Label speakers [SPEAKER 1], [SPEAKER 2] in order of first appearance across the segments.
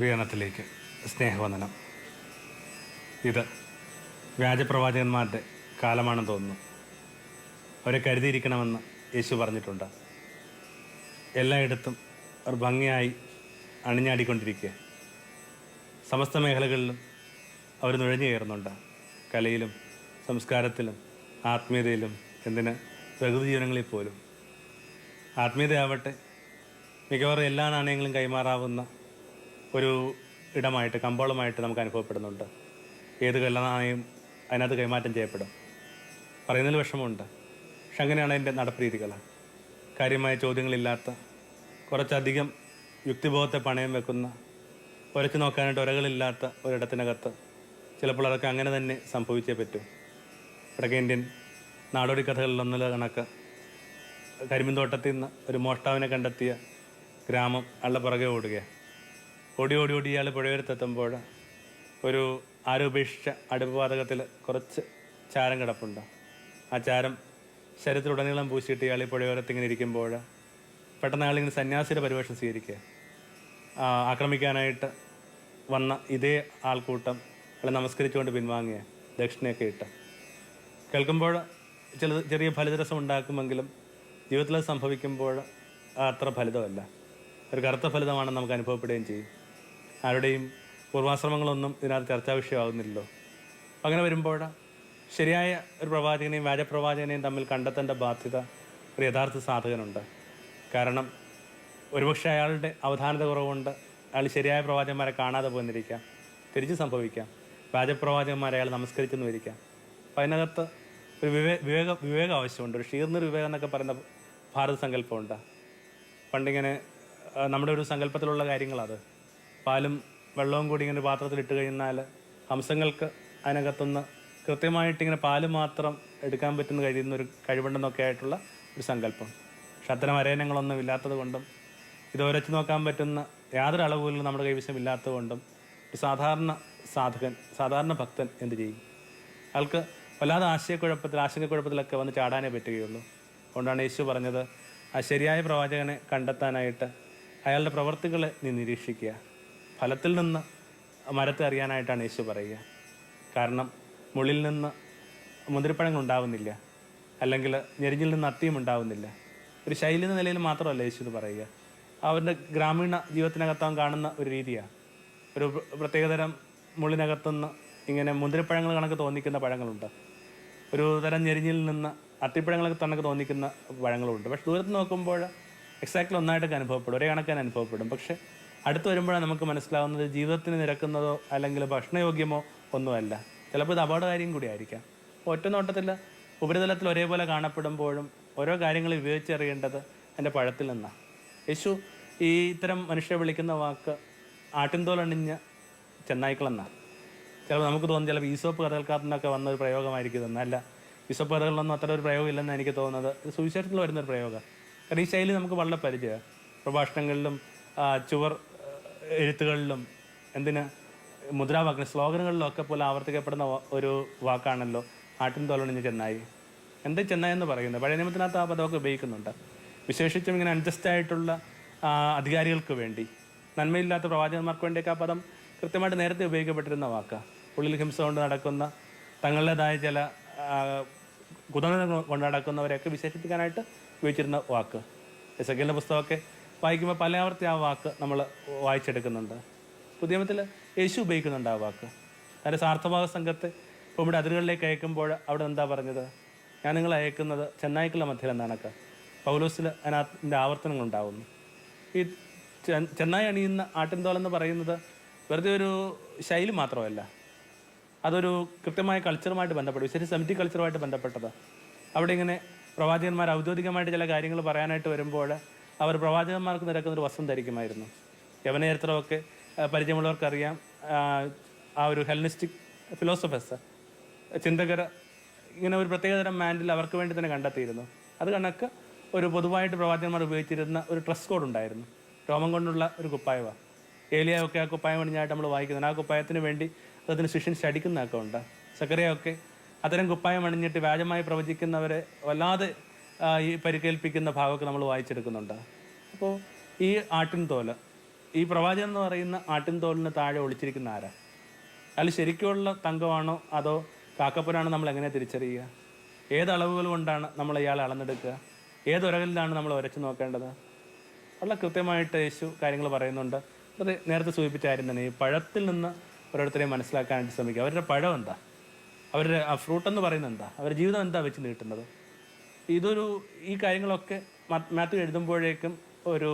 [SPEAKER 1] ഗുരുഗണത്തിലേക്ക് സ്നേഹവന്ദനം. ഇത് വ്യാജപ്രവാചകന്മാരുടെ കാലമാണെന്ന് തോന്നുന്നു. അവരെ കരുതിയിരിക്കണമെന്ന് യേശു പറഞ്ഞിട്ടുണ്ട്. എല്ലായിടത്തും അവർ ഭംഗിയായി അണിഞ്ഞാടിക്കൊണ്ടിരിക്കുക. സമസ്ത മേഖലകളിലും അവർ നുഴഞ്ഞു കയറുന്നുണ്ട്. കലയിലും സംസ്കാരത്തിലും ആത്മീയതയിലും എന്തിന് പ്രകൃതി ജീവനങ്ങളിൽ പോലും. ആത്മീയതയാവട്ടെ മിക്കവാറും എല്ലാ നാണയങ്ങളും കൈമാറാവുന്ന ഒരു ഇടമായിട്ട് കമ്പോളമായിട്ട് നമുക്ക് അനുഭവപ്പെടുന്നുണ്ട്. ഏത് കള്ള അതിനകത്ത് കൈമാറ്റം ചെയ്യപ്പെടും. പറയുന്നതിൽ വിഷമമുണ്ട്. പക്ഷെ അങ്ങനെയാണ് അതിന്റെ നടപ്പരീതികൾ കാര്യമായ ചോദ്യങ്ങളില്ലാത്ത കുറച്ചധികം യുക്തിബോധത്തെ പണയം വെക്കുന്ന ഉരച്ചു നോക്കാനായിട്ട് ഉരകളില്ലാത്ത ഒരിടത്തിനകത്ത് ചിലപ്പോൾ അതൊക്കെ അങ്ങനെ തന്നെ സംഭവിച്ചേ പറ്റും. വടക്കേ ഇന്ത്യൻ നാടോടി കഥകളിലൊന്നുള്ള കണക്ക്. കരിമ്പിൻ തോട്ടത്തിൽ നിന്ന് ഒരു മോഷ്ടാവിനെ കണ്ടെത്തിയ ഗ്രാമം അള്ള പുറകെ ഓടുകയാണ്. ഓടി ഓടി ഓടി ഇയാൾ പുഴയോരത്തെത്തുമ്പോൾ ഒരു ആരോപേക്ഷിച്ച അടുപ്പവാതകത്തിൽ കുറച്ച് ചാരം കിടപ്പുണ്ട്. ആ ചാരം ശരീരത്തിലുടനീളം പൂശിയിട്ട് ഇയാൾ ഈ പുഴയോരത്ത് ഇങ്ങനെ ഇരിക്കുമ്പോൾ പെട്ടെന്ന് അയാൾ ഇങ്ങനെ സന്യാസിയുടെ പരിവേഷം സ്വീകരിക്കുക. ആക്രമിക്കാനായിട്ട് വന്ന ഇതേ ആൾക്കൂട്ടം അയാളെ നമസ്കരിച്ചുകൊണ്ട് പിൻവാങ്ങിയ ദക്ഷിണയൊക്കെ ഇട്ട്. കേൾക്കുമ്പോൾ ചില ചെറിയ ഫലിതരസം ഉണ്ടാക്കുമെങ്കിലും ജീവിതത്തിൽ സംഭവിക്കുമ്പോൾ അത്ര ഫലിതമല്ല. ഒരു കറുത്ത ഫലിതമാണെന്ന് നമുക്ക് അനുഭവപ്പെടുകയും ചെയ്യും. ആരുടെയും പൂർവാശ്രമങ്ങളൊന്നും ഇതിനകത്ത് ചർച്ചാ വിഷയമാകുന്നില്ലല്ലോ. അങ്ങനെ വരുമ്പോഴാ ശരിയായ ഒരു പ്രവാചകനെയും വ്യാജപ്രവാചകനെയും തമ്മിൽ കണ്ടെത്തേണ്ട ബാധ്യത ഒരു യഥാർത്ഥ സാധകനുണ്ട്. കാരണം ഒരുപക്ഷെ അയാളുടെ അവധാനത കുറവുകൊണ്ട് അയാൾ ശരിയായ പ്രവാചകന്മാരെ കാണാതെ പോന്നിരിക്കാം തിരിച്ച് സംഭവിക്കാം. വ്യാജപ്രവാചകന്മാരെ അയാൾ നമസ്കരിച്ചെന്ന് വരിക്കാം അപ്പം അതിനകത്ത് ഒരു വിവേ വിവേക വിവേകം ആവശ്യമുണ്ട്. ഒരു ഷീർന്നൊരു വിവേകം എന്നൊക്കെ പറയുന്ന ഭാരത സങ്കല്പമുണ്ട് പണ്ടിങ്ങനെ നമ്മുടെ ഒരു സങ്കല്പത്തിലുള്ള കാര്യങ്ങളത് പാലും വെള്ളവും കൂടി ഇങ്ങനെ പാത്രത്തിൽ ഇട്ട് കഴിഞ്ഞാൽ ഹംസങ്ങൾക്ക് അതിനകത്തുനിന്ന് കൃത്യമായിട്ട് ഇങ്ങനെ പാൽ മാത്രം എടുക്കാൻ പറ്റുന്ന കഴിയുന്ന ഒരു കഴിവുണ്ടെന്നൊക്കെ ആയിട്ടുള്ള ഒരു സങ്കല്പം. പക്ഷെ അത്തരം അരയനങ്ങളൊന്നും ഇല്ലാത്തത് കൊണ്ടും ഇത് ഒരച്ച് നോക്കാൻ പറ്റുന്ന യാതൊരു അളവുകളിലും നമ്മുടെ കൈവശം ഇല്ലാത്തത് കൊണ്ടും ഒരു സാധാരണ സാധകൻ സാധാരണ ഭക്തൻ എന്ത് ചെയ്യും? അയാൾക്ക് വല്ലാതെ ആശയക്കുഴപ്പത്തിൽ ആശങ്കക്കുഴപ്പത്തിലൊക്കെ വന്ന് ചാടാനേ പറ്റുകയുള്ളൂ. അതുകൊണ്ടാണ് യേശു പറഞ്ഞത് ആ ശരിയായ പ്രവാചകനെ കണ്ടെത്താനായിട്ട് അയാളുടെ പ്രവർത്തികളെ നീ നിരീക്ഷിക്കുക. ഫലത്തിൽ നിന്ന് മരത്തെ അറിയാനായിട്ടാണ് യേശു പറയുക. കാരണം മുള്ളിൽ നിന്ന് മുന്തിരിപ്പഴങ്ങൾ ഉണ്ടാവുന്നില്ല. അല്ലെങ്കിൽ ഞെരിഞ്ഞിൽ നിന്ന് അത്തിയും ഉണ്ടാവുന്നില്ല. ഒരു ശൈലി എന്ന നിലയിൽ മാത്രമല്ല യേശു ഇത് പറയുക. അവന്റെ ഗ്രാമീണ ജീവിതത്തിനകത്താൻ കാണുന്ന ഒരു രീതിയാണ് ഒരു പ്ര- പ്രത്യേകതരം മുള്ളിനകത്തുനിന്ന് ഇങ്ങനെ മുന്തിരിപ്പഴങ്ങൾ കണക്ക് തോന്നിക്കുന്ന പഴങ്ങളുണ്ട്. ഒരു തരം ഞെരിഞ്ഞിൽ നിന്ന് അത്തിപ്പഴങ്ങളൊക്കെ കണക്ക് തോന്നിക്കുന്ന പഴങ്ങളുണ്ട്. പക്ഷെ ദൂരത്ത് നോക്കുമ്പോൾ എക്സാക്ട്ലി ഒന്നായിട്ടൊക്കെ അനുഭവപ്പെടും. ഒരേ കണക്കാൻ അനുഭവപ്പെടും. പക്ഷെ അടുത്ത് വരുമ്പോഴാണ് നമുക്ക് മനസ്സിലാവുന്നത് ജീവിതത്തിന് നിരക്കുന്നതോ അല്ലെങ്കിൽ ഭക്ഷണയോഗ്യമോ ഒന്നുമല്ല. ചിലപ്പോൾ ഇത് അപകടകാര്യം കൂടിയായിരിക്കാം ഒറ്റ നോട്ടത്തിൽ ഉപരിതലത്തിൽ ഒരേപോലെ കാണപ്പെടുമ്പോഴും ഓരോ കാര്യങ്ങൾ വിവേചിച്ചറിയേണ്ടത് എന്റെ പഴത്തിൽ നിന്നാണ്. യേശു ഈ ഇത്തരം മനുഷ്യരെ വിളിക്കുന്ന വാക്ക് ആട്ടിൻതോലണിഞ്ഞ ചെന്നായ്ക്കളെന്നാണ്. ചിലപ്പോൾ നമുക്ക് തോന്നും ചിലപ്പോൾ ഈസോപ്പ് കഥകൾക്കകത്തുനിന്നൊക്കെ വന്ന ഒരു പ്രയോഗമായിരിക്കും എന്നല്ല ഈസോപ്പ് കഥകളിലൊന്നും അത്ര ഒരു പ്രയോഗമില്ലെന്ന് എനിക്ക് തോന്നുന്നത്. സുവിശേഷത്തിൽ വരുന്നൊരു പ്രയോഗം. കാരണം ഈ ശൈലി നമുക്ക് വളരെ പരിചയമാണ്. പ്രഭാഷണങ്ങളിലും ചുവർ എഴുത്തുകളിലും എന്തിന് മുദ്രാവാക്യം സ്ലോഗനുകളിലും ഒക്കെ പോലെ ആവർത്തിക്കപ്പെടുന്ന ഒരു വാക്കാണല്ലോ. ആട്ടിൻ തോലണിഞ്ഞ് ചെന്നായി. എന്താ ചെന്നായി എന്ന് പറയുന്നത്? പഴയ നിയമത്തിനകത്ത് ആ പദമൊക്കെ ഉപയോഗിക്കുന്നുണ്ട്. വിശേഷിച്ചും ഇങ്ങനെ അഡ്ജസ്റ്റ് ആയിട്ടുള്ള അധികാരികൾക്ക് വേണ്ടി. നന്മയില്ലാത്ത പ്രവാചകന്മാർക്ക് വേണ്ടിയൊക്കെ ആ പദം കൃത്യമായിട്ട് നേരത്തെ ഉപയോഗിക്കപ്പെട്ടിരുന്ന വാക്കാണ് ഉള്ളിൽ ഹിംസ കൊണ്ട് നടക്കുന്ന തങ്ങളുടേതായ ചില കുതന്ത്രങ്ങൾ കൊണ്ട് നടക്കുന്നവരെയൊക്കെ വിശേഷിപ്പിക്കാനായിട്ട് ഉപയോഗിച്ചിരുന്ന വാക്ക്. എസ് എക്കലിന്റെ പുസ്തകമൊക്കെ വായിക്കുമ്പോൾ പലയാവർത്തി ആ വാക്ക് നമ്മൾ വായിച്ചെടുക്കുന്നുണ്ട്. പുതിയ നിയമത്തിൽ യേശു ഉപയോഗിക്കുന്നുണ്ട് ആ വാക്ക്. അതിന്റെ സാർത്ഥഭാഗ സംഘത്തെ ഇവിടെ അതിരുകളിലേക്ക് അയക്കുമ്പോൾ അവിടെ എന്താ പറഞ്ഞത്? ഞാൻ നിങ്ങളെ അയക്കുന്നത് ചെന്നായ്ക്കുള്ള മധ്യയിൽ എന്നാണൊക്കെ പൗലോസിൽ അതിനകത്തിന്റെ ആവർത്തനങ്ങൾ ഉണ്ടാകുന്നു ഈ ചെന്നായി അണിയുന്ന ആട്ടിൻതോലെന്ന് പറയുന്നത് വെറുതെ ഒരു ശൈലി മാത്രമല്ല. അതൊരു കൃത്യമായ കൾച്ചറുമായിട്ട് ബന്ധപ്പെട്ടു. വിശേഷ സെമിറ്റി കൾച്ചറുമായിട്ട് ബന്ധപ്പെട്ടത്. അവിടെ ഇങ്ങനെ പ്രവാചകന്മാർ ഔദ്യോഗികമായിട്ട് ചില കാര്യങ്ങൾ പറയാനായിട്ട് വരുമ്പോൾ അവർ പ്രവാചകന്മാർക്ക് നിരക്കുന്ന ഒരു വസ്ത്രം ധരിക്കുമായിരുന്നു. യവനചരിത്രമൊക്കെ പരിചയമുള്ളവർക്കറിയാം ആ, ഒരു ഹെൽനിസ്റ്റിക് ഫിലോസഫേഴ്സ് ചിന്തകർ ഇങ്ങനെ ഒരു പ്രത്യേകതരം മാൻഡിൽ അവർക്ക് വേണ്ടി തന്നെ കണ്ടെത്തിയിരുന്നു. അത് കണക്ക് ഒരു പൊതുവായിട്ട് പ്രവാചകന്മാർ ഉപയോഗിച്ചിരുന്ന ഒരു ഡ്രസ് കോഡ് ഉണ്ടായിരുന്നു. രോമം കൊണ്ടുള്ള ഒരു കുപ്പായവ. ഏലിയൊക്കെ ആ കുപ്പായം അണിഞ്ഞായിട്ട് നമ്മൾ വായിക്കുന്നത് ആ കുപ്പായത്തിന് വേണ്ടി അതിന് ശിഷ്യൻ ശടിക്കുന്നതൊക്കെ ഉണ്ട് സക്കറിയൊക്കെ അത്തരം കുപ്പായം അണിഞ്ഞിട്ട് വ്യാജമായി പ്രവചിക്കുന്നവരെ വല്ലാതെ ഈ പരിക്കേൽപ്പിക്കുന്ന ഭാഗമൊക്കെ നമ്മൾ വായിച്ചെടുക്കുന്നുണ്ട്. അപ്പോൾ ഈ ആട്ടിൻ തോൽ ഈ പ്രവാചകൻ എന്ന് പറയുന്ന ആട്ടിൻ തോലിന് താഴെ ഒളിച്ചിരിക്കുന്ന ആരാ? അതിൽ ശരിക്കുള്ള തങ്കമാണോ അതോ കാക്കപ്പനാണോ നമ്മൾ എങ്ങനെ തിരിച്ചറിയുക? ഏത് അളവുകൾ കൊണ്ടാണ് നമ്മൾ ഇയാളെ അളന്നെടുക്കുക? ഏത് ഉരകലിലാണ് നമ്മൾ ഉരച്ചു നോക്കേണ്ടത്? വളരെ കൃത്യമായിട്ട് യേശു കാര്യങ്ങൾ പറയുന്നുണ്ട്. അത് നേരത്തെ സൂചിപ്പിച്ച തന്നെ ഈ പഴത്തിൽ നിന്ന് ഓരോരുത്തരെയും മനസ്സിലാക്കാനായിട്ട് ശ്രമിക്കുക. അവരുടെ പഴം എന്താ? അവരുടെ ആ ഫ്രൂട്ട് എന്ന് പറയുന്നത് എന്താ? അവരുടെ ജീവിതം എന്താ വെച്ച് നീട്ടുന്നത്? ഇതൊരു ഈ കാര്യങ്ങളൊക്കെ മാത്യു എഴുതുമ്പോഴേക്കും ഒരു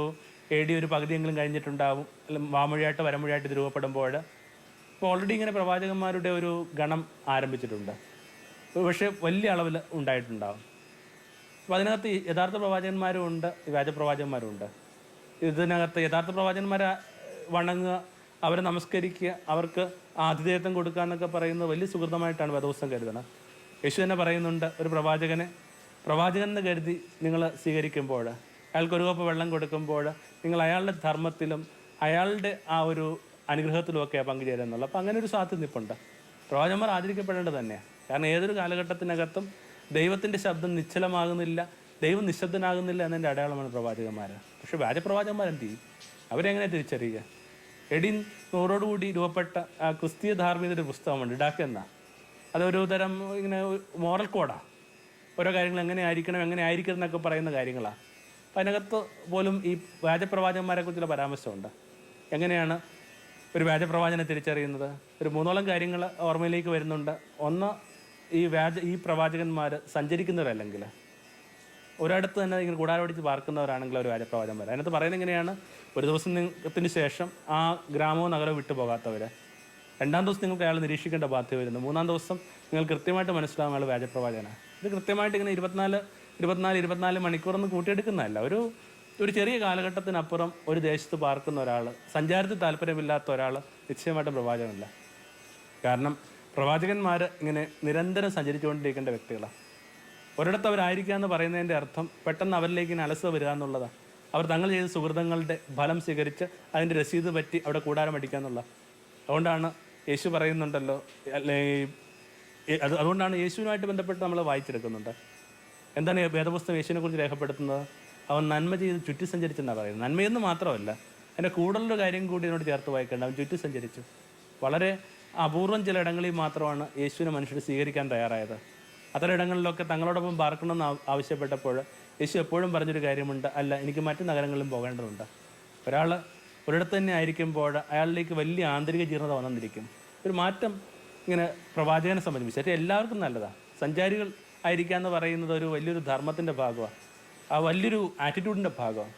[SPEAKER 1] എ ഒരു പകുതിയെങ്കിലും കഴിഞ്ഞിട്ടുണ്ടാവും. വാമൊഴിയായിട്ട് വരമൊഴിയായിട്ട് ഇത് രൂപപ്പെടുമ്പോൾ. ഇപ്പോൾ ഓൾറെഡി ഇങ്ങനെ പ്രവാചകന്മാരുടെ ഒരു ഗണം ആരംഭിച്ചിട്ടുണ്ട്. പക്ഷേ വലിയ അളവിൽ ഉണ്ടായിട്ടുണ്ടാവും. അപ്പോൾ അതിനകത്ത് യഥാർത്ഥ പ്രവാചകന്മാരും ഉണ്ട് വ്യാജപ്രവാചകന്മാരും ഉണ്ട്. ഇതിനകത്ത് യഥാർത്ഥ പ്രവാചകന്മാരെ വണങ്ങുക അവരെ നമസ്കരിക്കുക അവർക്ക് ആതിഥേയത്വം കൊടുക്കുക എന്നൊക്കെ പറയുന്നത് വലിയ സുഹൃതമായിട്ടാണ് വേദോസ്തം കരുതണം യേശു തന്നെ പറയുന്നുണ്ട് ഒരു പ്രവാചകനെ പ്രവാചകൻ എന്ന് കരുതി നിങ്ങൾ സ്വീകരിക്കുമ്പോൾ അയാൾക്ക് ഒരു കപ്പ് വെള്ളം കൊടുക്കുമ്പോൾ നിങ്ങൾ അയാളുടെ ധർമ്മത്തിലും അയാളുടെ ആ ഒരു അനുഗ്രഹത്തിലും ഒക്കെ പങ്കുചേരുന്നുള്ളൂ അപ്പോൾ അങ്ങനെ ഒരു സാധ്യത നിൽപ്പുണ്ട് പ്രവാചകന്മാർ ആദരിക്കപ്പെടേണ്ടത് തന്നെയാണ് കാരണം ഏതൊരു കാലഘട്ടത്തിനകത്തും ദൈവത്തിന്റെ ശബ്ദം നിശ്ചലമാകുന്നില്ല ദൈവം നിശബ്ദനാകുന്നില്ല എന്നതിന്റെ അടയാളമാണ് പ്രവാചകന്മാർ പക്ഷേ വ്യാജപ്രവാചകന്മാർ എന്ത് ചെയ്യും? അവരെങ്ങനെ തിരിച്ചറിയുക? എഡിൻ നൂറോടുകൂടി രൂപപ്പെട്ട ക്രിസ്തീയ ധാർമ്മികതയുടെ പുസ്തകമുണ്ട്. ഡാക്ക് എന്ന അതൊരു തരം ഇങ്ങനെ മോറൽ കോഡാണ് ഓരോ കാര്യങ്ങൾ എങ്ങനെ ആയിരിക്കണം എങ്ങനെ ആയിരിക്കണം എന്നൊക്കെ പറയുന്ന കാര്യങ്ങളാണ് അപ്പം അതിനകത്ത് പോലും ഈ വ്യാജപ്രവാചകന്മാരെ കുറിച്ചുള്ള പരാമർശമുണ്ട്. എങ്ങനെയാണ് ഒരു വ്യാജപ്രവാചനെ തിരിച്ചറിയുന്നത്? ഒരു മൂന്നോളം കാര്യങ്ങൾ ഓർമ്മയിലേക്ക് വരുന്നുണ്ട്. ഒന്ന് ഈ വ്യാജ ഈ പ്രവാചകന്മാർ സഞ്ചരിക്കുന്നവരല്ലെങ്കിൽ ഒരിടത്ത് തന്നെ ഇങ്ങനെ കൂടാരോടിച്ച് പാർക്കുന്നവരാണെങ്കിൽ ഒരു വ്യാജപ്രവാചകന്മാർ. അതിനകത്ത് പറയുന്നത് എങ്ങനെയാണ്? ഒരു ദിവസത്തിന് ശേഷം ആ ഗ്രാമവും നഗരവും വിട്ടു പോകാത്തവർ രണ്ടാം ദിവസം നിങ്ങൾക്ക് അയാൾ നിരീക്ഷിക്കേണ്ട ബാധ്യത വരുന്നു. മൂന്നാം ദിവസം നിങ്ങൾ കൃത്യമായിട്ട് മനസ്സിലാവും അയാൾ വ്യാജപ്രവാചകനാണ്. ഇത് കൃത്യമായിട്ട് ഇങ്ങനെ ഇരുപത്തിനാല് ഇരുപത്തിനാല് ഇരുപത്തിനാല് മണിക്കൂറൊന്നും കൂട്ടിയെടുക്കുന്നതല്ല. ഒരു ഒരു ചെറിയ കാലഘട്ടത്തിനപ്പുറം ഒരു ദേശത്ത് പാർക്കുന്ന ഒരാൾ സഞ്ചാരത്തിൽ താല്പര്യമില്ലാത്ത ഒരാൾ നിശ്ചയമായിട്ടും പ്രവാചകനല്ല. കാരണം പ്രവാചകന്മാർ ഇങ്ങനെ നിരന്തരം സഞ്ചരിച്ചുകൊണ്ടിരിക്കേണ്ട വ്യക്തികളാണ് ഒരിടത്ത് അവരായിരിക്കുക എന്ന് പറയുന്നതിന്റെ അർത്ഥം പെട്ടെന്ന് അവരിലേക്ക് ഇങ്ങനെ അലസ വരിക എന്നുള്ളതാണ് അവർ തങ്ങൾ ചെയ്ത സുഹൃതങ്ങളുടെ ഫലം സ്വീകരിച്ച് അതിന്റെ രസീത് പറ്റി അവിടെ കൂടാരം അടിക്കുക എന്നുള്ള അതുകൊണ്ടാണ് യേശു പറയുന്നുണ്ടല്ലോ അത് അതുകൊണ്ടാണ് യേശുവിനുമായിട്ട് ബന്ധപ്പെട്ട് നമ്മൾ വായിച്ചെടുക്കുന്നുണ്ട്. എന്താണ് വേദപുസ്തകം യേശുവിനെ കുറിച്ച് രേഖപ്പെടുത്തുന്നത്? അവൻ നന്മ ചെയ്ത് ചുറ്റി സഞ്ചരിച്ചെന്നാണ് പറയുന്നത്. നന്മയെന്ന് മാത്രമല്ല അതിന്റെ കൂടുതലൊരു കാര്യം കൂടി എന്നോട് ചേർത്ത് വായിക്കേണ്ട അവൻ ചുറ്റി സഞ്ചരിച്ചു. വളരെ അപൂർവം ചില ഇടങ്ങളിൽ മാത്രമാണ് യേശുവിനെ മനുഷ്യർ സ്വീകരിക്കാൻ തയ്യാറായത്. അത്തരം ഇടങ്ങളിലൊക്കെ തങ്ങളോടൊപ്പം പാർക്കണമെന്ന് ആവശ്യപ്പെട്ടപ്പോൾ യേശു എപ്പോഴും പറഞ്ഞൊരു കാര്യമുണ്ട് അല്ല എനിക്ക് മറ്റു നഗരങ്ങളിലും പോകേണ്ടതുണ്ട്. ഒരാൾ ഒരിടത്ത് തന്നെ ആയിരിക്കുമ്പോൾ അയാളിലേക്ക് വലിയ ആന്തരിക ജീർണത വന്നിരിക്കും. ഒരു മാറ്റം ഇങ്ങനെ പ്രവാചകനെ സംബന്ധിച്ച് എല്ലാവർക്കും നല്ലതാണ് സഞ്ചാരികൾ ആയിരിക്കുക എന്ന് പറയുന്നത് ഒരു വലിയൊരു ധർമ്മത്തിന്റെ ഭാഗമാണ് ആ വലിയൊരു ആറ്റിറ്റ്യൂഡിന്റെ ഭാഗമാണ്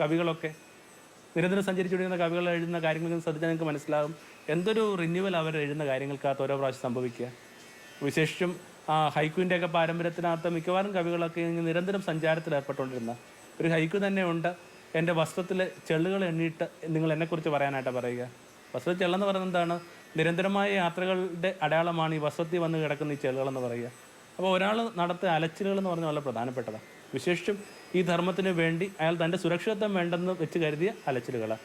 [SPEAKER 1] കവികളൊക്കെ നിരന്തരം സഞ്ചരിച്ചുകൊണ്ടിരുന്ന കവികൾ എഴുതുന്ന കാര്യങ്ങൾ ശ്രദ്ധിച്ചാൽ നിങ്ങൾക്ക് മനസ്സിലാകും എന്തൊരു റിന്യൂവൽ അവർ എഴുതുന്ന കാര്യങ്ങൾക്കകത്ത് ഓരോ പ്രാവശ്യം സംഭവിക്കുക. വിശേഷിച്ചും ആ ഹൈക്കുവിന്റെയൊക്കെ പാരമ്പര്യത്തിനകത്ത് മിക്കവാറും കവികളൊക്കെ നിരന്തരം സഞ്ചാരത്തിൽ ഏർപ്പെട്ടുകൊണ്ടിരുന്ന. ഒരു ഹൈക്കു തന്നെ ഉണ്ട്. എന്റെ വസ്ത്രത്തിൽ ചെള്ളുകൾ എണ്ണിയിട്ട് നിങ്ങൾ എന്നെക്കുറിച്ച് പറയാനായിട്ടാണ് പറയുക. വസ്ത്രത്തിൽ ചെള്ളെന്ന് പറയുന്നത് എന്താണ്? നിരന്തരമായ യാത്രകളുടെ അടയാളമാണ് ഈ വസതി വന്ന് കിടക്കുന്ന ഈ എന്ന് പറയുക. അപ്പോൾ ഒരാൾ നടത്തിയ അലച്ചിലുകൾ എന്ന് പറഞ്ഞാൽ വളരെ പ്രധാനപ്പെട്ടതാണ്. വിശേഷിച്ചും ഈ ധർമ്മത്തിന് വേണ്ടി അയാൾ തന്റെ സുരക്ഷിതത്വം വേണ്ടെന്ന് വെച്ച് കരുതിയ അലച്ചിലുകളാണ്.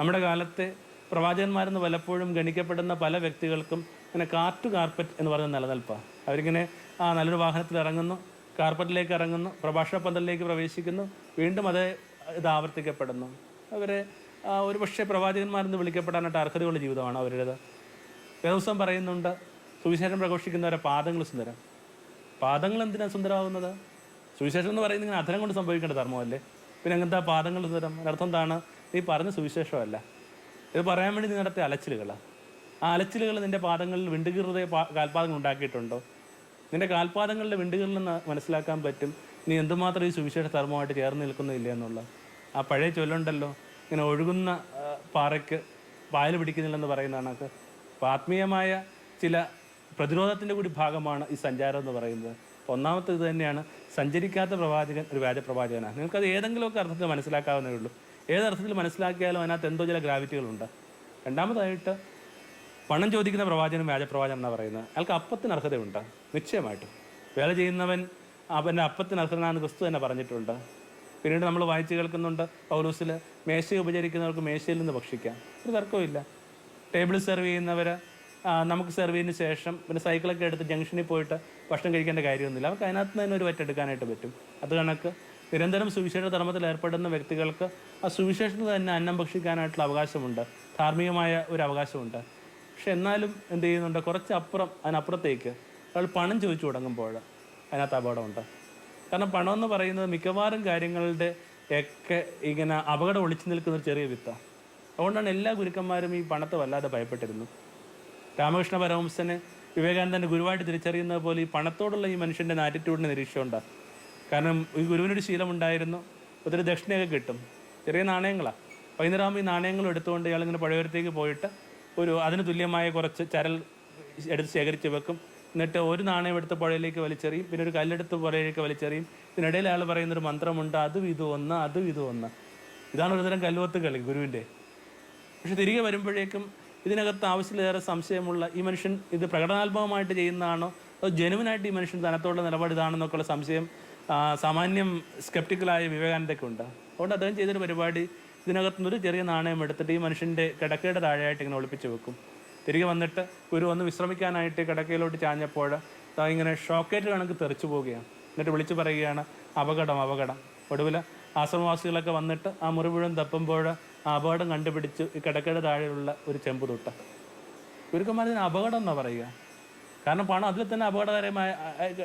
[SPEAKER 1] നമ്മുടെ കാലത്തെ പ്രവാചകന്മാരെന്ന് പലപ്പോഴും ഗണിക്കപ്പെടുന്ന പല വ്യക്തികൾക്കും ഇങ്ങനെ കാറ്റു കാർപ്പറ്റ് എന്ന് പറഞ്ഞ നിലനിൽപ്പാണ്. അവരിങ്ങനെ ആ നല്ലൊരു വാഹനത്തിൽ ഇറങ്ങുന്നു കാർപ്പറ്റിലേക്ക് ഇറങ്ങുന്നു പ്രഭാഷണ പന്തലിലേക്ക് പ്രവേശിക്കുന്നു വീണ്ടും അതേ ഇത് ആവർത്തിക്കപ്പെടുന്നു. അവരെ ഒരു പക്ഷേ പ്രവാചകന്മാരെന്ന് വിളിക്കപ്പെടാനായിട്ട് അർഹതയുള്ള ജീവിതമാണ് അവരുടേത്. വേദോത്സവം പറയുന്നുണ്ട് സുവിശേഷം പ്രഘോഷിക്കുന്നവരെ പാദങ്ങൾ സുന്ദരം. പാദങ്ങൾ എന്തിനാണ് സുന്ദരമാകുന്നത്? സുവിശേഷം എന്ന് പറയുന്നത് ഇങ്ങനെ അധരം കൊണ്ട് സംഭവിക്കേണ്ട ധർമ്മമല്ലേ? പിന്നെ അങ്ങനത്തെ പാദങ്ങൾ സുന്ദരം? അതിനർത്ഥം എന്താണ്? നീ പറഞ്ഞ സുവിശേഷമല്ല. ഇത് പറയാൻ വേണ്ടി നീ നടത്തിയ അലച്ചിലുകളാണ് ആ അലച്ചിലുകൾ നിന്റെ പാദങ്ങളിൽ വിണ്ടുകീറുത കാൽപാദങ്ങൾ ഉണ്ടാക്കിയിട്ടുണ്ടോ? നിന്റെ കാൽപാദങ്ങളുടെ വിണ്ടുകളിൽ നിന്ന് മനസ്സിലാക്കാൻ പറ്റും. നീ എന്തുമാത്രം ഈ സുവിശേഷ ധർമ്മമായിട്ട് ചേർന്ന് നിൽക്കുന്നില്ല എന്നുള്ള ആ പഴയ ചൊല്ലുണ്ടല്ലോ ഇങ്ങനെ ഒഴുകുന്ന പാറയ്ക്ക് പായൽ പിടിക്കുന്നില്ലെന്ന് പറയുന്ന കണക്ക്. അപ്പോൾ ആത്മീയമായ ചില പ്രതിരോധത്തിന്റെ കൂടി ഭാഗമാണ് ഈ സഞ്ചാരം എന്ന് പറയുന്നത്. ഒന്നാമത്തെ ഇത് തന്നെയാണ് സഞ്ചരിക്കാത്ത പ്രവാചകൻ ഒരു വ്യാജ പ്രവാചകനാണ് നിങ്ങൾക്കത് ഏതെങ്കിലുമൊക്കെ അർത്ഥത്തിൽ മനസ്സിലാക്കാവുന്നേ ഉള്ളൂ. ഏതർത്ഥത്തിൽ മനസ്സിലാക്കിയാലും അതിനകത്ത് എന്തോ ചില ഗ്രാവിറ്റികളുണ്ട്. രണ്ടാമതായിട്ട് പണം ചോദിക്കുന്ന പ്രവാചകനും വ്യാജപ്രവാചകൻ എന്നാണ് പറയുന്നത്. അയാൾക്ക് അപ്പത്തിന് അർഹതയുണ്ട് നിശ്ചയമായിട്ടും. വേല ചെയ്യുന്നവൻ അവന്റെ അപ്പത്തിന് അർഹനാണെന്ന് ക്രിസ്തു തന്നെ പറഞ്ഞിട്ടുണ്ട്. പിന്നീട് നമ്മൾ വായിച്ചു കേൾക്കുന്നുണ്ട് പൗലൂസിൽ മേശയെ ഉപചരിക്കുന്നവർക്ക് മേശയിൽ നിന്ന് ഭക്ഷിക്കാം. ഒരു തർക്കമില്ല ടേബിൾ സെർവ് ചെയ്യുന്നവർ നമുക്ക് സെർവ് ചെയ്തതിന് ശേഷം പിന്നെ സൈക്കിളൊക്കെ എടുത്ത് ജംഗ്ഷനിൽ പോയിട്ട് ഭക്ഷണം കഴിക്കേണ്ട കാര്യമൊന്നുമില്ല. അവർക്ക് അതിനകത്ത് തന്നെ ഒരു വറ്റെടുക്കാനായിട്ട് പറ്റും. അത് കണക്ക് നിരന്തരം സുവിശേഷ ധർമ്മത്തിൽ ഏർപ്പെടുന്ന വ്യക്തികൾക്ക് ആ സുവിശേഷത്തിൽ തന്നെ അന്നം ഭക്ഷിക്കാനായിട്ടുള്ള അവകാശമുണ്ട്. ധാർമ്മികമായ ഒരു അവകാശമുണ്ട്. പക്ഷെ എന്നാലും എന്ത് ചെയ്യുന്നുണ്ട്? കുറച്ചപ്പുറം അതിനപ്പുറത്തേക്ക് അയാൾ പണം ചോദിച്ചു തുടങ്ങുമ്പോൾ അതിനകത്ത് അപകടമുണ്ട്. കാരണം പണം എന്ന് പറയുന്നത് മിക്കവാറും കാര്യങ്ങളുടെ ഒക്കെ ഇങ്ങനെ അപകടം ഒളിച്ചു നിൽക്കുന്ന ഒരു ചെറിയ വിത്താണ് അതുകൊണ്ടാണ് എല്ലാ ഗുരുക്കന്മാരും ഈ പണത്തെ വല്ലാതെ ഭയപ്പെട്ടിരുന്നു രാമകൃഷ്ണ പരമംസന് വിവേകാനന്ദന്റെ ഗുരുവായിട്ട് തിരിച്ചറിയുന്നത് പോലെ ഈ പണത്തോടുള്ള ഈ മനുഷ്യന്റെ ആറ്റിറ്റ്യൂഡിന് നിരീക്ഷമുണ്ട് കാരണം ഈ ഗുരുവിനൊരു ശീലമുണ്ടായിരുന്നു ഒത്തിരി ദക്ഷിണയൊക്കെ കിട്ടും. ചെറിയ നാണയങ്ങളാണ് വൈകുന്നേരമാകുമ്പോൾ ഈ നാണയങ്ങൾ എടുത്തുകൊണ്ട് ഇയാൾ ഇങ്ങനെ പഴയവരത്തേക്ക് പോയിട്ട് ഒരു അതിന് തുല്യമായ കുറച്ച് ചരൽ എടുത്ത് ശേഖരിച്ച് വെക്കും. എന്നിട്ട് ഒരു നാണയം എടുത്ത് പുഴയിലേക്ക് വലിച്ചെറിയും പിന്നെ ഒരു കല്ലെടുത്ത് പുഴയിലേക്ക് വലിച്ചെറിയും. ഇതിനിടയിൽ അയാൾ പറയുന്നൊരു മന്ത്രമുണ്ട് അതും ഇതും ഒന്ന് അതും ഇതും ഒന്ന് ഇതാണ് ഒരുതരം കല്ലുവത്ത് കളി ഗുരുവിന്റെ പക്ഷെ തിരികെ വരുമ്പോഴേക്കും ഇതിനകത്ത് ആവശ്യത്തിലേറെ സംശയമുള്ള ഈ മനുഷ്യൻ ഇത് പ്രകടനാത്മകമായിട്ട് ചെയ്യുന്നതാണോ? അതോ ജനുവനായിട്ട് ഈ മനുഷ്യൻ തനത്തോടുള്ള നിലപാട് ഇതാണെന്നൊക്കെയുള്ള സംശയം സാമാന്യം സ്കെപ്റ്റിക്കലായ വിവേകാനന്ദയ്ക്ക് ഉണ്ട്. അതുകൊണ്ട് അദ്ദേഹം ചെയ്തൊരു പരിപാടി ഇതിനകത്തുനിന്നൊരു ചെറിയ നാണയം എടുത്തിട്ട് ഈ മനുഷ്യന്റെ കിടക്കയുടെ താഴെയായിട്ട് ഇങ്ങനെ ഒളിപ്പിച്ച് വെക്കും. തിരികെ വന്നിട്ട് ഗുരു വന്ന് വിശ്രമിക്കാനായിട്ട് കിടക്കയിലോട്ട് ചാഞ്ഞപ്പോൾ ഇങ്ങനെ ഷോക്കേറ്റ് കണക്ക് തെറിച്ചു പോവുകയാണ്. എന്നിട്ട് വിളിച്ചു പറയുകയാണ് അപകടം അപകടം. ഒടുവിൽ ആശ്രമവാസികളൊക്കെ വന്നിട്ട് ആ മുറി മുഴുവൻ തപ്പുമ്പോൾ അപകടം കണ്ടുപിടിച്ച് കിടക്കയുടെ താഴെയുള്ള ഒരു ചെമ്പ് തൊട്ട. ഗുരുക്കന്മാരതിന് അപകടം എന്നാ പറയുക? കാരണം പണം അതിൽ തന്നെ അപകടകരമായ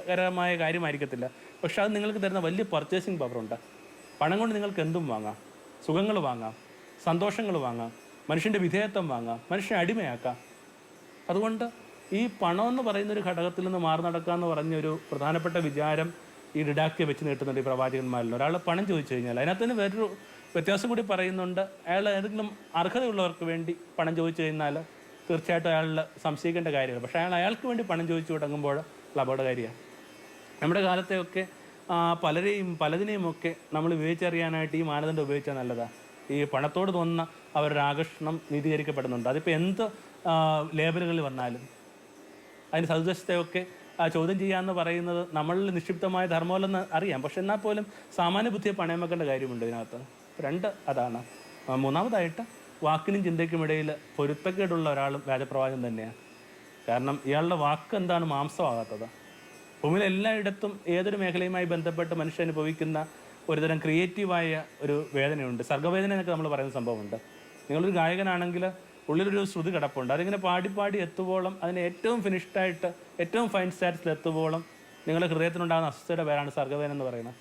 [SPEAKER 1] കരമായ കാര്യമായിരിക്കത്തില്ല. പക്ഷെ അത് നിങ്ങൾക്ക് തരുന്ന വലിയ പർച്ചേസിങ് പവറുണ്ട് പണം കൊണ്ട് നിങ്ങൾക്ക് എന്തും വാങ്ങാം. സുഖങ്ങൾ വാങ്ങാം. സന്തോഷങ്ങൾ വാങ്ങാം. മനുഷ്യന്റെ വിധേയത്വം വാങ്ങാം. മനുഷ്യനെ അടിമയാക്കാം. അതുകൊണ്ട് ഈ പണം എന്ന് പറയുന്ന ഒരു ഘടകത്തിൽ നിന്ന് മാറി നടക്കുക എന്ന് പറഞ്ഞൊരു പ്രധാനപ്പെട്ട വിചാരം ഈ ഡിഡാക്റ്റിയെ വെച്ച് നീട്ടുന്നുണ്ട് ഈ പ്രവാചകന്മാരിൽ ഒരാൾ പണം ചോദിച്ചു കഴിഞ്ഞാൽ അതിനകത്ത് തന്നെ വേറൊരു വ്യത്യാസം കൂടി പറയുന്നുണ്ട്. അയാൾ ഏതെങ്കിലും അർഹതയുള്ളവർക്ക് വേണ്ടി പണം ചോദിച്ചു കഴിഞ്ഞാൽ തീർച്ചയായിട്ടും അയാളിൽ സംശയിക്കേണ്ട കാര്യമില്ല. പക്ഷേ അയാൾ അയാൾക്ക് വേണ്ടി പണം ചോദിച്ചു തുടങ്ങുമ്പോൾ അപകടകാരിയാണ്. നമ്മുടെ കാലത്തെയൊക്കെ പലരെയും പലതിനെയും ഒക്കെ നമ്മൾ വിവേചിച്ചറിയാനായിട്ട് ഈ മാനദണ്ഡം ഉപയോഗിച്ചാൽ നല്ലതാണ് ഈ പണത്തോട് തോന്നുന്ന അവരുടെ ആകർഷണം നീതീകരിക്കപ്പെടുന്നുണ്ട്. അതിപ്പോൾ എന്ത് ലേബലുകളിൽ വന്നാലും അതിന് സദുദ്ദേശത്തെയൊക്കെ ചോദ്യം ചെയ്യാന്ന് പറയുന്നത് നമ്മളിൽ നിക്ഷിപ്തമായ ധർമ്മമല്ലെന്ന് അറിയാം. പക്ഷെ എന്നാൽ പോലും സാമാന്യ ബുദ്ധിയെ പണയം വെക്കേണ്ട കാര്യമുണ്ട് ഇതിനകത്ത്. രണ്ട് അതാണ്. മൂന്നാമതായിട്ട് വാക്കിനും ചിന്തയ്ക്കും ഇടയിൽ പൊരുത്തക്കേടുള്ള ഒരാളും വ്യാജപ്രവാചകൻ തന്നെയാണ്. കാരണം ഇയാളുടെ വാക്ക് എന്താണ് മാംസമാകാത്തത്? ഭൂമിയിൽ എല്ലായിടത്തും ഏതൊരു മേഖലയുമായി ബന്ധപ്പെട്ട് മനുഷ്യൻ അനുഭവിക്കുന്ന ഒരുതരം ക്രിയേറ്റീവായ ഒരു വേദനയുണ്ട്. സർഗവേദന എന്നൊക്കെ നമ്മൾ പറയുന്ന സംഭവമുണ്ട്. നിങ്ങളൊരു ഗായകനാണെങ്കിൽ ഉള്ളിലൊരു ശ്രുതി കിടപ്പുണ്ട്. അതിങ്ങനെ പാടി പാടി എത്തുവോളം അതിന് ഏറ്റവും ഫിനിഷ്ഡായിട്ട് ഏറ്റവും ഫൈൻ സ്റ്റാറ്റസിൽ എത്തുവോളം നിങ്ങളുടെ ഹൃദയത്തിനുണ്ടാകുന്ന അസ്വസ്ഥയുടെ പേരാണ് സർഗവേദന എന്ന് പറയുന്നത്.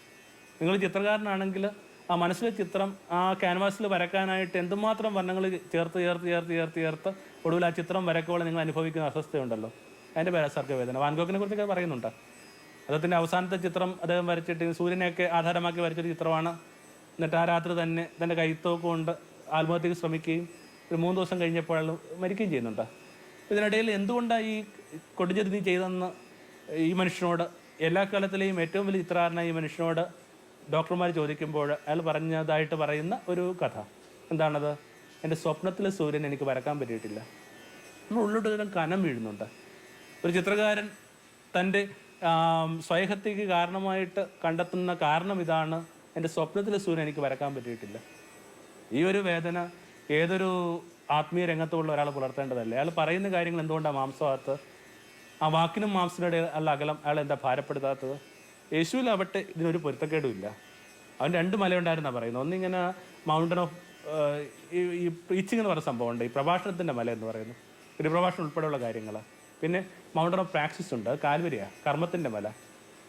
[SPEAKER 1] നിങ്ങൾ ചിത്രകാരനാണെങ്കിൽ ആ മനസ്സിലെ ചിത്രം ആ ക്യാൻവാസിൽ വരക്കാനായിട്ട് എന്തുമാത്രം വർണങ്ങൾ ചേർത്ത് ചേർത്ത് ചേർത്ത് ചേർത്ത് ചേർത്ത് ഒടുവിൽ ആ ചിത്രം വരക്കോളം നിങ്ങൾ അനുഭവിക്കുന്ന അസ്വസ്ഥയുണ്ടല്ലോ അതിന്റെ പേരാ സർഗവേദന വാൻഗോക്കിനെ കുറിച്ചൊക്കെ പറയുന്നുണ്ട്. അദ്ദേഹത്തിന്റെ അവസാനത്തെ ചിത്രം അദ്ദേഹം വരച്ചിട്ട് സൂര്യനെയൊക്കെ ആധാരമാക്കി വരച്ചൊരു ചിത്രമാണ്. എന്നിട്ട് ആ രാത്രി തന്നെ തന്റെ കൈത്തോക്ക് കൊണ്ട് ആത്മഹത്യക്ക് ശ്രമിക്കുകയും ഒരു മൂന്ന് ദിവസം കഴിഞ്ഞപ്പോൾ മരിക്കുകയും ചെയ്യുന്നുണ്ട്. ഇതിനിടയിൽ എന്തുകൊണ്ടാണ് ഈ കൊടുഞ്ചതി നീ ചെയ്തതെന്ന് ഈ മനുഷ്യനോട് എല്ലാ കാലത്തിലെയും ഏറ്റവും വലിയ ചിത്രകാരനായ ഈ മനുഷ്യനോട് ഡോക്ടർമാർ ചോദിക്കുമ്പോൾ അയാൾ പറഞ്ഞതായിട്ട് പറയുന്ന ഒരു കഥ. എന്താണത്? എന്റെ സ്വപ്നത്തിലെ സൂര്യൻ എനിക്ക് വരക്കാൻ പറ്റിയിട്ടില്ല. നമ്മൾ ഉള്ളിലോട്ട് കനം വീഴുന്നുണ്ട്. ഒരു ചിത്രകാരൻ തന്റെ സ്വയഹത്യക്ക് കാരണമായിട്ട് കണ്ടെത്തുന്ന കാരണം ഇതാണ് എന്റെ സ്വപ്നത്തിലെ സൂര്യൻ എനിക്ക് വരക്കാൻ പറ്റിയിട്ടില്ല. ഈ ഒരു വേദന ഏതൊരു ആത്മീയ രംഗത്തുള്ള ഒരാൾ പുലർത്തേണ്ടതല്ലേ? അയാൾ പറയുന്ന കാര്യങ്ങൾ എന്തുകൊണ്ടാണ് മാംസമാകത്ത് ആ വാക്കിനും മാംസത്തിനിടെ അല്ല അകലം. അയാൾ എന്താ ഭാരപ്പെടുത്താത്തത്? യേശുവിലാവട്ടെ ഇതിനൊരു പൊരുത്തക്കേടും ഇല്ല. അവൻ രണ്ട് മലയുണ്ടായിരുന്നാണ് പറയുന്നത്. ഒന്നിങ്ങനെ മൗണ്ടൻ ഓഫ് ഈ പ്രീച്ചിങ് എന്ന് പറയുന്ന സംഭവമുണ്ട്. ഈ പ്രഭാഷണത്തിന്റെ മല എന്ന് പറയുന്നു. ഒരു പ്രഭാഷണം ഉൾപ്പെടെയുള്ള കാര്യങ്ങൾ. പിന്നെ മൗണ്ടൻ ഓഫ് പ്രാക്സിസ് ഉണ്ട്. അത് കാൽവരിയാണ് കർമ്മത്തിന്റെ മല.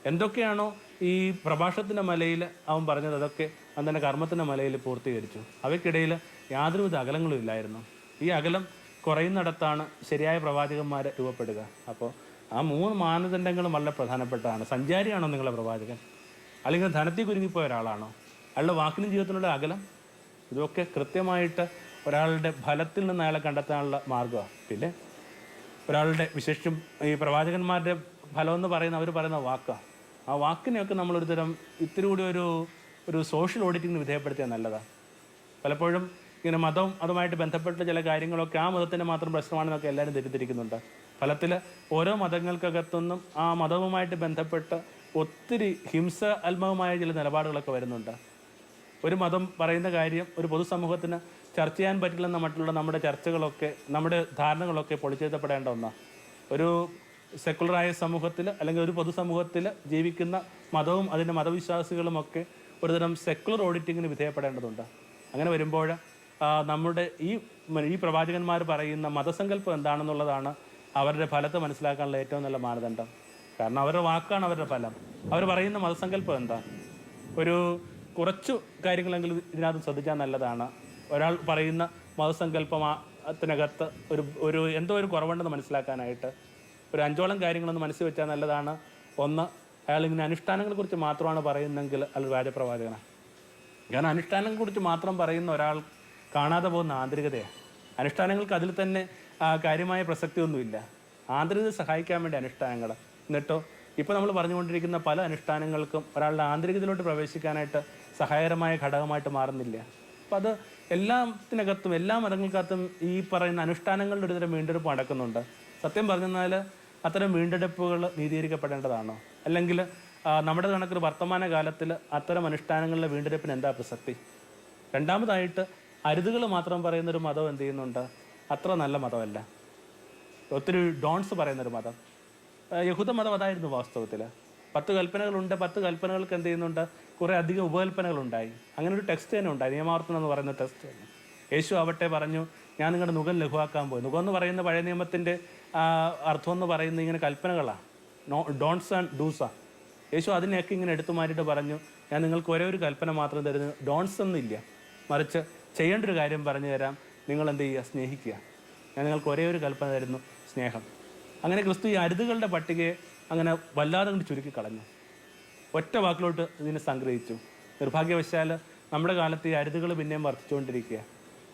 [SPEAKER 1] എന്തൊക്കെയാണോ ഈ പ്രഭാഷണത്തിന്റെ മലയിൽ അവൻ പറഞ്ഞത് അതൊക്കെ അവൻ തന്നെ കർമ്മത്തിന്റെ മലയിൽ പൂർത്തീകരിച്ചു. അവയ്ക്കിടയിൽ യാതൊരുവിധ അകലങ്ങളും ഇല്ലായിരുന്നു. ഈ അകലം കുറയുന്നിടത്താണ് ശരിയായ പ്രവാചകന്മാർ രൂപപ്പെടുക. അപ്പോൾ ആ മൂന്ന് മാനദണ്ഡങ്ങളും വളരെ പ്രധാനപ്പെട്ടതാണ്. സഞ്ചാരിയാണോ നിങ്ങളെ പ്രവാചകൻ? അല്ലെങ്കിൽ ധനത്തിൽ കുരുങ്ങിപ്പോയ ഒരാളാണോ? അയാളുടെ വാക്കിനും ജീവിതത്തിനുള്ള അകലം? ഇതൊക്കെ കൃത്യമായിട്ട് ഒരാളുടെ ഫലത്തിൽ നിന്ന് അയാളെ കണ്ടെത്താനുള്ള മാർഗമാണ് പിന്നെ ഒരാളുടെ വിശേഷം ഈ പ്രവാചകന്മാരുടെ ഫലം എന്ന് പറയുന്ന അവർ പറയുന്ന വാക്കാണ് ആ വാക്കിനെയൊക്കെ നമ്മളൊരു തരം ഇത്തിരി കൂടി ഒരു ഒരു സോഷ്യൽ ഓഡിറ്റിങ്ങിന് വിധേയപ്പെടുത്തിയാൽ നല്ലതാണ് പലപ്പോഴും ഇങ്ങനെ മതം അതുമായിട്ട് ബന്ധപ്പെട്ട ചില കാര്യങ്ങളൊക്കെ ആ മതത്തിന്റെ മാത്രം പ്രശ്നമാണെന്നൊക്കെ എല്ലാവരും തെറ്റിദ്ധരിക്കുന്നുണ്ട്. ഫലത്തിൽ ഓരോ മതങ്ങൾക്കകത്തുനിന്നും ആ മതവുമായിട്ട് ബന്ധപ്പെട്ട ഒത്തിരി ഹിംസ അത്മകമായ ചില നിലപാടുകളൊക്കെ വരുന്നുണ്ട്. ഒരു മതം പറയുന്ന കാര്യം ഒരു പൊതുസമൂഹത്തിന് ചർച്ച ചെയ്യാൻ പറ്റില്ലെന്ന മറ്റുള്ള നമ്മുടെ ചർച്ചകളൊക്കെ നമ്മുടെ ധാരണകളൊക്കെ പൊളിച്ചെഴുതപ്പെടേണ്ട ഒന്നാണ് ഒരു സെക്കുലറായ സമൂഹത്തിൽ അല്ലെങ്കിൽ ഒരു പൊതുസമൂഹത്തിൽ ജീവിക്കുന്ന മതവും അതിന്റെ മതവിശ്വാസികളുമൊക്കെ ഒരുതരം സെക്കുലർ ഓഡിറ്റിങ്ങിന് വിധേയപ്പെടേണ്ടതുണ്ട്. അങ്ങനെ വരുമ്പോൾ നമ്മുടെ ഈ ഈ പ്രവാചകന്മാർ പറയുന്ന മതസങ്കല്പം എന്താണെന്നുള്ളതാണ് അവരുടെ ഫലത്തെ മനസ്സിലാക്കാനുള്ള ഏറ്റവും നല്ല മാനദണ്ഡം. കാരണം അവരുടെ വാക്കാണ് അവരുടെ ഫലം. അവർ പറയുന്ന മതസങ്കല്പം എന്താ? ഒരു കുറച്ചു കാര്യങ്ങളെങ്കിലും ഇതിനകത്ത് ശ്രദ്ധിച്ചാൽ നല്ലതാണ്. ഒരാൾ പറയുന്ന മതസങ്കല്പത്തിനകത്ത് ഒരു ഒരു എന്തോ ഒരു കുറവുണ്ടെന്ന് മനസ്സിലാക്കാനായിട്ട്. ഒരു അഞ്ചോളം കാര്യങ്ങളൊന്ന് മനസ്സിൽ വെച്ചാൽ നല്ലതാണ്. ഒന്ന് അയാൾ ഇങ്ങനെ അനുഷ്ഠാനങ്ങളെ കുറിച്ച് മാത്രമാണ് പറയുന്നതെങ്കിൽ അയാൾ വ്യാജപ്രവാചകനാണ് കാരണം അനുഷ്ഠാനങ്ങളെ കുറിച്ച് മാത്രം പറയുന്ന ഒരാൾ കാണാതെ പോകുന്ന ആന്തരികതയാണ്. അനുഷ്ഠാനങ്ങൾക്ക് അതിൽ തന്നെ കാര്യമായ പ്രസക്തിയൊന്നുമില്ല. ആന്തരികത സഹായിക്കാൻ വേണ്ടി അനുഷ്ഠാനങ്ങൾ. എന്നിട്ടോ ഇപ്പോൾ നമ്മൾ പറഞ്ഞുകൊണ്ടിരിക്കുന്ന പല അനുഷ്ഠാനങ്ങൾക്കും ഒരാളുടെ ആന്തരികതയിലോട്ട് പ്രവേശിക്കാനായിട്ട് സഹായകരമായ ഘടകമായിട്ട് മാറുന്നില്ല. അപ്പം അത് എല്ലാത്തിനകത്തും എല്ലാ മതങ്ങൾക്കകത്തും ഈ പറയുന്ന അനുഷ്ഠാനങ്ങളുടെ ഒരുതരം വീണ്ടെടുപ്പ് നടക്കുന്നുണ്ട്. സത്യം പറഞ്ഞാൽ അത്തരം വീണ്ടെടുപ്പുകൾ നീതീകരിക്കപ്പെടേണ്ടതാണോ? അല്ലെങ്കിൽ നമ്മുടെ കണക്കിൽ വർത്തമാന കാലത്തിൽ അത്തരം അനുഷ്ഠാനങ്ങളിലെ വീണ്ടെടുപ്പിന് എന്താ പ്രസക്തി? രണ്ടാമതായിട്ട് അരുതുകൾ മാത്രം പറയുന്നൊരു മതം എന്ത് ചെയ്യുന്നുണ്ട്? അത്ര നല്ല മതമല്ല. ഒത്തിരി ഡോൺസ് പറയുന്നൊരു മതം. യഹൂദ മതം അതായിരുന്നു വാസ്തവത്തിൽ പത്ത് കൽപ്പനകളുണ്ട് പത്ത് കൽപ്പനകൾക്ക് എന്ത് ചെയ്യുന്നുണ്ട്? കുറേ അധികം ഉപകൽപ്പനകളുണ്ടായി. അങ്ങനെ ഒരു ടെക്സ്റ്റ് തന്നെ ഉണ്ടായി. നിയമാവർത്തനം എന്ന് പറയുന്ന ടെക്സ്റ്റ് തന്നെ. യേശു ആവട്ടെ പറഞ്ഞു ഞാൻ നിങ്ങളുടെ മുഖം ലഘുവാക്കാൻ പോയി. മുഖം എന്ന് പറയുന്ന പഴയ നിയമത്തിന്റെ അർത്ഥം എന്ന് പറയുന്നത് ഇങ്ങനെ കൽപ്പനകളാണ് no don'ts and dos Yesu അതിനെയൊക്കെ ഇങ്ങനെ എടുത്തു മാറ്റിയിട്ട് പറഞ്ഞു ഞാൻ നിങ്ങൾക്ക് ഒരേ ഒരു കൽപ്പന മാത്രം തരുന്നു. ഡോൺസ് എന്നില്ല മറിച്ച് ചെയ്യേണ്ട ഒരു കാര്യം പറഞ്ഞു തരാം. നിങ്ങൾ എന്ത് ചെയ്യുക? സ്നേഹിക്കുക. ഞാൻ നിങ്ങൾക്ക് ഒരേ ഒരു കൽപ്പന തരുന്നു. സ്നേഹം. അങ്ങനെ ക്രിസ്തു ഈ അരുതുകളുടെ പട്ടികയെ അങ്ങനെ വല്ലാതെ കൊണ്ട് ചുരുക്കി കളഞ്ഞു. ഒറ്റ വാക്കിലോട്ട് ഇതിനെ സംഗ്രഹിച്ചു. നിർഭാഗ്യവശാൽ നമ്മുടെ കാലത്ത് ഈ അരുതുകൾ പിന്നെയും വർദ്ധിച്ചുകൊണ്ടിരിക്കുക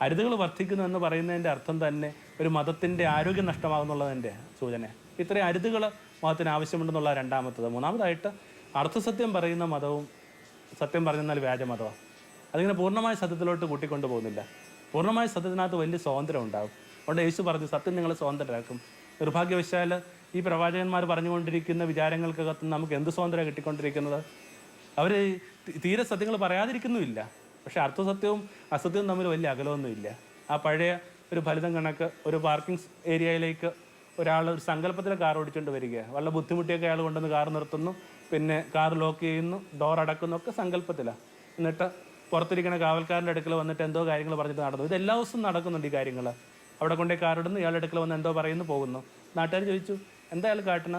[SPEAKER 1] അരുതുകൾ വർദ്ധിക്കുന്നു എന്ന് പറയുന്നതിന്റെ അർത്ഥം തന്നെ ഒരു മതത്തിന്റെ ആരോഗ്യം നഷ്ടമാകുന്നുള്ളതിന്റെ സൂചന. ഇത്രയും അരുതുകൾ മതത്തിന് ആവശ്യമുണ്ടെന്നുള്ള രണ്ടാമത്തത്. മൂന്നാമതായിട്ട് അർത്ഥസത്യം പറയുന്ന മതവും സത്യം പറഞ്ഞാൽ വ്യാജമതമാണ് അതിങ്ങനെ പൂർണമായ സത്യത്തിലോട്ട് കൂട്ടിക്കൊണ്ടു പോകുന്നില്ല പൂർണമായ സത്യത്തിനകത്ത് വലിയ സ്വാതന്ത്ര്യം ഉണ്ടാകും. അതുകൊണ്ട് യേശു പറഞ്ഞു സത്യം നിങ്ങളെ സ്വാതന്ത്ര്യമാക്കും നിർഭാഗ്യവശാൽ ഈ പ്രവാചകന്മാർ പറഞ്ഞുകൊണ്ടിരിക്കുന്ന വിചാരങ്ങൾക്കകത്ത് നമുക്ക് എന്ത് സ്വാതന്ത്ര്യം കിട്ടിക്കൊണ്ടിരിക്കുന്നത്? അവർ തീരെ സത്യങ്ങൾ പറയാതിരിക്കുന്നുമില്ല. പക്ഷേ അർത്ഥസത്യവും അസത്യവും തമ്മിൽ വലിയ അകലമൊന്നുമില്ല. ആ പഴയ ഒരു ഫലിതം കണക്ക് ഒരു പാർക്കിംഗ് ഏരിയയിലേക്ക് ഒരാൾ ഒരു സങ്കല്പത്തിലെ കാർ ഓടിച്ചുകൊണ്ട് വരിക. വളരെ ബുദ്ധിമുട്ടിയൊക്കെ അയാൾ കൊണ്ടുവന്ന് കാർ നിർത്തുന്നു. പിന്നെ കാർ ലോക്ക് ചെയ്യുന്നു. ഡോർ അടക്കുന്നു. ഒക്കെ സങ്കല്പത്തിലാണ് എന്നിട്ട് പുറത്തിരിക്കുന്ന കാവൽക്കാരന്റെ അടുക്കൽ വന്നിട്ട് എന്തോ കാര്യങ്ങൾ പറഞ്ഞിട്ട് നടന്നു. ഇത് എല്ലാ ദിവസവും നടക്കുന്നുണ്ട് ഈ കാര്യങ്ങൾ അവിടെ കൊണ്ടേ കാറിടുന്നു ഇയാളുടെ അടുക്കൽ വന്ന് എന്തോ പറയുന്നു പോകുന്നു. നാട്ടുകാർ ചോദിച്ചു എന്താ അയാൾ കാട്ടണ?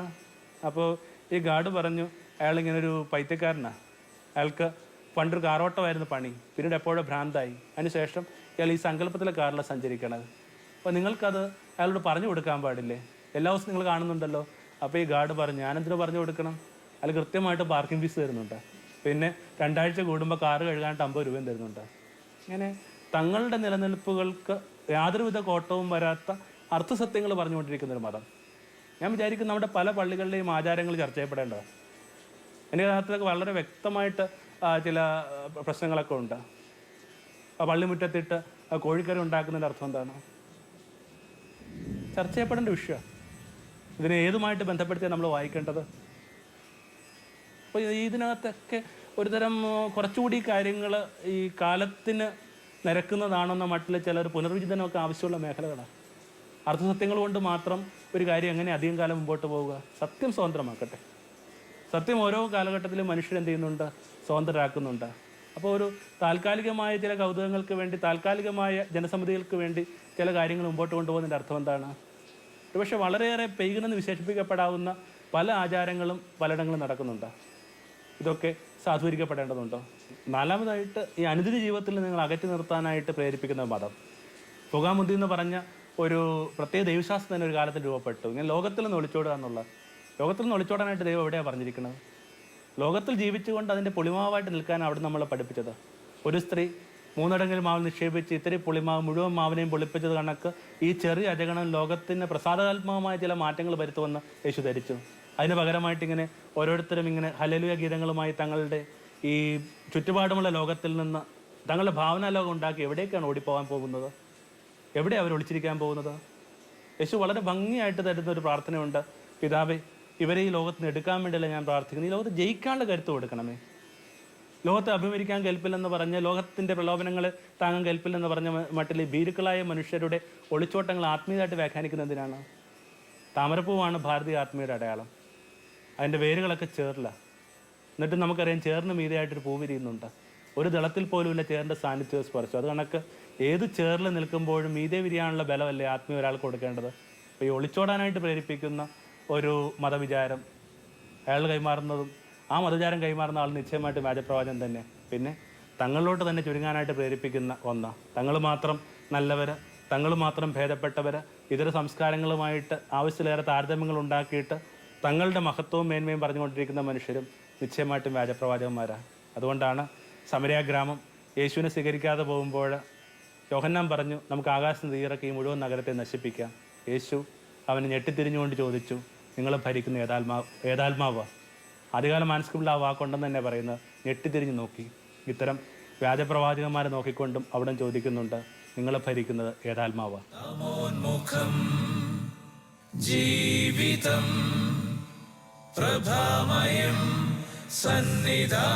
[SPEAKER 1] അപ്പോൾ ഈ ഗാർഡ് പറഞ്ഞു അയാൾ ഇങ്ങനെ ഒരു പൈത്യക്കാരനാണ് അയാൾക്ക് പണ്ടൊരു കാറോട്ടമായിരുന്നു പണി. പിന്നീട് എപ്പോഴും ഭ്രാന്തായി. അതിനുശേഷം ഇയാൾ ഈ സങ്കല്പത്തിലെ കാറിലാണ് സഞ്ചരിക്കണത്. അപ്പോൾ നിങ്ങൾക്കത് അയാളോട് പറഞ്ഞു കൊടുക്കാൻ പാടില്ലേ? എല്ലാ ദിവസവും നിങ്ങൾ കാണുന്നുണ്ടല്ലോ. അപ്പോൾ ഈ ഗാർഡ് പറഞ്ഞു ഞാനെന്തിനു പറഞ്ഞു കൊടുക്കണം? അയാൾ കൃത്യമായിട്ട് പാർക്കിംഗ് ഫീസ് തരുന്നുണ്ട്. പിന്നെ രണ്ടാഴ്ച കൂടുമ്പോൾ കാറ് കഴുകാനായിട്ട് അമ്പത് രൂപയും തരുന്നുണ്ട്. ഇങ്ങനെ തങ്ങളുടെ നിലനിൽപ്പുകൾക്ക് യാതൊരുവിധ കോട്ടവും വരാത്ത അർത്ഥസത്യങ്ങൾ പറഞ്ഞുകൊണ്ടിരിക്കുന്ന ഒരു മതം. ഞാൻ വിചാരിക്കുന്നു നമ്മുടെ പല പള്ളികളിലെയും ആചാരങ്ങൾ ചർച്ച ചെയ്യപ്പെടേണ്ടതാണ് എന്റെ യഥാർത്ഥത്തിലൊക്കെ വളരെ വ്യക്തമായിട്ട് ചില പ്രശ്നങ്ങളൊക്കെ ഉണ്ട്. പള്ളിമുറ്റത്തിട്ട് കോഴിക്കറി ഉണ്ടാക്കുന്നതിന്റെ അർത്ഥം എന്താണ്? ചർച്ച ചെയ്യപ്പെടേണ്ട വിഷയമാണ് ഇതിനെ ഏതുമായിട്ട് ബന്ധപ്പെടുത്തിയാണ് നമ്മൾ വായിക്കേണ്ടത്? അപ്പോൾ ഇതിനകത്തൊക്കെ ഒരുതരം കുറച്ചുകൂടി കാര്യങ്ങൾ ഈ കാലത്തിന് നിരക്കുന്നതാണെന്ന മട്ടിൽ ചിലർ പുനർവിചിതനമൊക്കെ ആവശ്യമുള്ള മേഖലകളാണ്. അർത്ഥസത്യങ്ങൾ കൊണ്ട് മാത്രം ഒരു കാര്യം എങ്ങനെ അധികം കാലം മുമ്പോട്ട് പോവുക? സത്യം സ്വതന്ത്രമാക്കട്ടെ. സത്യം ഓരോ കാലഘട്ടത്തിലും മനുഷ്യർ എന്ത് ചെയ്യുന്നുണ്ട്? സ്വതന്ത്രരാക്കുന്നുണ്ട്. അപ്പോൾ ഒരു താൽക്കാലികമായ ചില കൗതുകങ്ങൾക്ക് വേണ്ടി താൽക്കാലികമായ ജനസമിതികൾക്ക് വേണ്ടി ചില കാര്യങ്ങൾ മുമ്പോട്ട് കൊണ്ടുപോകുന്നതിന്റെ അർത്ഥം എന്താണ്? ഒരുപക്ഷെ വളരെയേറെ പെയ്യുന്നെന്ന് വിശേഷിപ്പിക്കപ്പെടാവുന്ന പല ആചാരങ്ങളും പലയിടങ്ങളും നടക്കുന്നുണ്ട്. ഇതൊക്കെ സാധൂകരിക്കപ്പെടേണ്ടതുണ്ടോ? നാലാമതായിട്ട് ഈ അനുദിന ജീവിതത്തിൽ നിങ്ങൾ അകറ്റി നിർത്താനായിട്ട് പ്രേരിപ്പിക്കുന്ന മതം. പുകാമുദ്ദി എന്ന് പറഞ്ഞ ഒരു പ്രത്യേക ദൈവശാസ്ത്രം തന്നെ ഒരു കാലത്ത് രൂപപ്പെട്ടു. ഇങ്ങനെ ലോകത്തിൽ നിന്ന് ഒളിച്ചോടുക എന്നുള്ള ലോകത്തിൽ നിന്ന് ഒളിച്ചോടാനായിട്ട് ദൈവം എവിടെയാണ് പറഞ്ഞിരിക്കുന്നത്? ലോകത്തിൽ ജീവിച്ചുകൊണ്ട് അതിന്റെ പുളിമാവായിട്ട് നിൽക്കാൻ അവിടെ നമ്മൾ പഠിപ്പിച്ചത്. ഒരു സ്ത്രീ മൂന്നടങ്ങിൽ മാവ് നിക്ഷേപിച്ച് ഇത്തിരി പുളിമാവ് മുഴുവൻ മാവിനെയും പൊളിപ്പിച്ചത് കണക്ക് ഈ ചെറിയ അജഗണം ലോകത്തിന് പ്രസാദാത്മകമായ ചില മാറ്റങ്ങൾ വരുത്തുമെന്ന് യേശു ധരിച്ചു. അതിന് പകരമായിട്ട് ഇങ്ങനെ ഓരോരുത്തരും ഇങ്ങനെ ഹലലുയ ഗീതങ്ങളുമായി തങ്ങളുടെ ഈ ചുറ്റുപാടുമുള്ള ലോകത്തിൽ നിന്ന് തങ്ങളുടെ ഭാവനാ ലോകം ഉണ്ടാക്കി എവിടേക്കാണ് ഓടിപ്പോകാൻ പോകുന്നത്? എവിടെ അവർ ഒളിച്ചിരിക്കാൻ പോകുന്നത്? യേശു വളരെ ഭംഗിയായിട്ട് തരുന്ന ഒരു പ്രാർത്ഥനയുണ്ട്. പിതാവേ ഇവരെ ഈ ലോകത്ത് നിന്ന് എടുക്കാൻ വേണ്ടിയല്ല ഞാൻ പ്രാർത്ഥിക്കുന്നത്? ഈ ലോകത്ത് ജയിക്കാനുള്ള കരുത്ത് കൊടുക്കണമേ. ലോകത്തെ അഭിമുഖിക്കാൻ കൽപ്പില്ലെന്ന് പറഞ്ഞ് ലോകത്തിന്റെ പ്രലോഭനങ്ങൾ താങ്ങാൻ കൽപ്പില്ലെന്ന് പറഞ്ഞ മട്ടിൽ ഭീരുക്കളായ മനുഷ്യരുടെ ഒളിച്ചോട്ടങ്ങൾ ആത്മീയമായിട്ട് വ്യാഖ്യാനിക്കുന്നതിനാണ് താമരപ്പൂവാണ് ഭാരതീയ ആത്മീയരുടെ അടയാളം. അതിന്റെ വേരുകളൊക്കെ ചേറില്ല. എന്നിട്ട് നമുക്കറിയാം ചേറിന് മീതിയായിട്ടൊരു പൂ വിരിയുന്നുണ്ട്. ഒരു ദളത്തിൽ പോലും ഇല്ല ചേറിന്റെ സാന്നിധ്യം സ്പർശം അത് കണക്ക് ഏത് ചേറിൽ നിൽക്കുമ്പോഴും മീതെ വിരിയാനുള്ള ബലമല്ലേ ആത്മീയ ഒരാൾക്ക് കൊടുക്കേണ്ടത്? അപ്പോൾ ഈ ഒളിച്ചോടാനായിട്ട് പ്രേരിപ്പിക്കുന്ന ഒരു മതവിചാരം അയാൾ കൈമാറുന്നതും ആ മതവിചാരം കൈമാറുന്ന ആൾ നിശ്ചയമായിട്ട് വ്യാജപ്രവാചകം തന്നെ. പിന്നെ തങ്ങളിലോട്ട് തന്നെ ചുരുങ്ങാനായിട്ട് പ്രേരിപ്പിക്കുന്ന ഒന്ന്. തങ്ങൾ മാത്രം നല്ലവർ തങ്ങൾ മാത്രം ഭേദപ്പെട്ടവർ ഇതര സംസ്കാരങ്ങളുമായിട്ട് ആവശ്യത്തിലേറെ താരതമ്യങ്ങൾ ഉണ്ടാക്കിയിട്ട് തങ്ങളുടെ മഹത്വവും മേന്മയും പറഞ്ഞുകൊണ്ടിരിക്കുന്ന മനുഷ്യരും നിശ്ചയമായിട്ടും വ്യാജപ്രവാചകന്മാരാണ് അതുകൊണ്ടാണ് സമരയ ഗ്രാമം യേശുവിനെ സ്വീകരിക്കാതെ പോകുമ്പോൾ യോഹന്നാൻ പറഞ്ഞു നമുക്ക് ആകാശം തീയിറക്കി ഈ മുഴുവൻ നഗരത്തെ നശിപ്പിക്കാം. യേശു അവന് ഞെട്ടിത്തിരിഞ്ഞുകൊണ്ട് ചോദിച്ചു നിങ്ങൾ ഭരിക്കുന്ന ഏതാത്മാ ഏതാത്മാവ്? ആദ്യകാല മാനസികമുള്ള ആ വാക്കുണ്ടെന്ന് തന്നെ പറയുന്നത് ഞെട്ടിത്തിരിഞ്ഞ് നോക്കി. ഇത്തരം വ്യാജപ്രവാചകന്മാരെ നോക്കിക്കൊണ്ടും അവിടെ ചോദിക്കുന്നുണ്ട് നിങ്ങൾ ഭരിക്കുന്നത് ഏതാത്മാവ്?
[SPEAKER 2] ജീവിതം പ്രഭാമയം സന്നിധാ